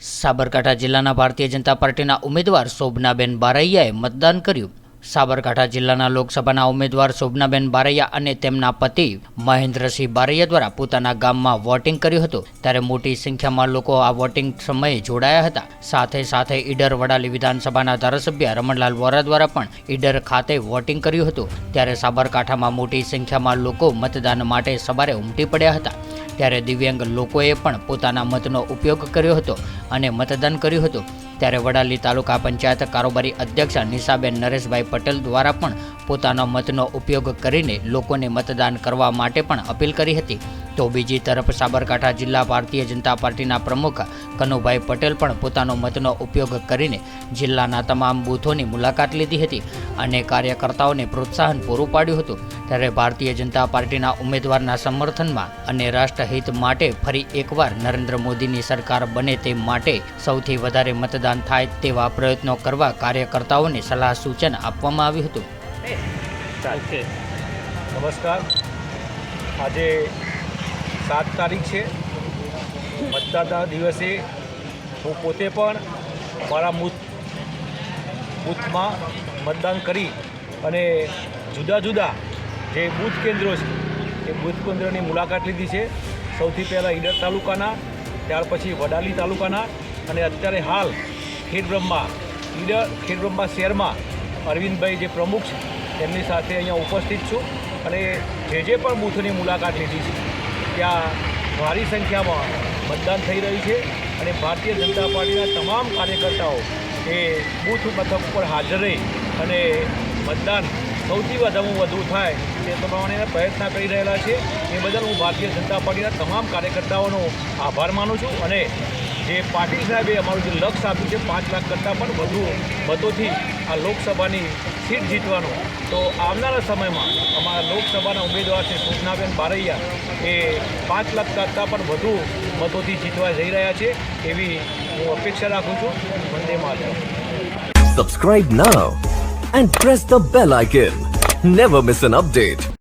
સાબરકાંઠા જિલ્લાના ભારતીય જનતા પાર્ટીના ઉમેદવાર શોભનાબેન બારૈયાએ મતદાન કર્યું. સાબરકાંઠા જિલ્લાના લોકસભાના ઉમેદવાર શોભનાબેન બારૈયા અને તેમના પતિ મહેન્દ્રસિંહ બારૈયા દ્વારા પોતાના ગામમાં વોટિંગ કર્યું હતું. ત્યારે મોટી સંખ્યામાં લોકો આ વોટિંગ સમયે જોડાયા હતા. સાથે સાથે ઈડર વડાલી વિધાનસભાના ધારાસભ્ય રમણલાલ વોરા દ્વારા પણ ઈડર ખાતે વોટિંગ કર્યું હતું. ત્યારે સાબરકાંઠામાં મોટી સંખ્યામાં લોકો મતદાન માટે સવારે ઉમટી પડ્યા હતા. ત્યારે દિવ્યાંગ લોકોએ પણ પોતાના મતનો ઉપયોગ કર્યો હતો અને મતદાન કર્યું હતું. ત્યારે વડાલી તાલુકા પંચાયત કારોબારી અધ્યક્ષ નિશાબેન નરેશભાઈ પટેલ દ્વારા પણ પોતાના મતનો ઉપયોગ કરીને લોકોને મતદાન કરવા માટે પણ અપીલ કરી હતી. તો બીજી તરફ સાબરકાંઠા જિલ્લા ભારતીય જનતા પાર્ટીના પ્રમુખ કનુભાઈ પટેલ પણ પોતાનો મતનો ઉપયોગ કરીને જિલ્લાના તમામ બૂથોની મુલાકાત લીધી હતી અને કાર્યકર્તાઓને પ્રોત્સાહન પૂરું પાડ્યું હતું. ત્યારે ભારતીય જનતા પાર્ટીના ઉમેદવારના સમર્થનમાં અને રાષ્ટ્રહિત માટે ફરી એકવાર નરેન્દ્ર મોદીની સરકાર બને તે માટે સૌથી વધારે મતદાન થાય તેવા પ્રયત્નો કરવા કાર્યકર્તાઓને સલાહ સૂચન આપવામાં આવ્યું હતું. નમસ્કાર. આજે સાત તારીખ છે. મતદાતા દિવસે હું પોતે પણ મારા બૂથ, બૂથમાં મતદાન કરી અને જુદા જુદા જે બૂથ કેન્દ્રો છે, એ બૂથ કેન્દ્રની મુલાકાત લીધી છે. સૌથી પહેલાં ઈડર તાલુકાના, ત્યાર પછી વડાલી તાલુકાના અને અત્યારે હાલ ખેડબ્રહ્મા, ઈડર ખેડબ્રહ્મા શહેરમાં અરવિંદભાઈ જે પ્રમુખ છે, તેમની સાથે અહીંયા ઉપસ્થિત છું અને જે જે પણ બૂથની મુલાકાત લીધી છે. ત્યાં ભારી સંખ્યામાં મતદાન થઈ રહ્યું છે અને ભારતીય જનતા પાર્ટીના તમામ કાર્યકર્તાઓ એ બૂથ મથક ઉપર હાજર રહી અને મતદાન સૌથી વધારેમાં વધુ થાય તે પ્રમાણે પ્રયત્ન કરી રહેલા છે. એ બદલ હું ભારતીય જનતા પાર્ટીના તમામ કાર્યકર્તાઓનો આભાર માનું છું અને જે પાટીલ સાહેબે અમારું જે લક્ષ્ય આપ્યું છે, પાંચ લાખ કરતાં પણ વધુ મતોથી આ લોકસભાની સીટ જીતવાનું. તો આવનારા સમયમાં અમારા લોકસભાના ઉમેદવાર છે સુજનાબેન બારૈયા એ પાંચ લાખ કરતાં પણ વધુ મતોથી જીતવા જઈ રહ્યા છે એવી હું અપેક્ષા રાખું છું. વંદે માતા Subscribe now and press the bell icon never miss an update.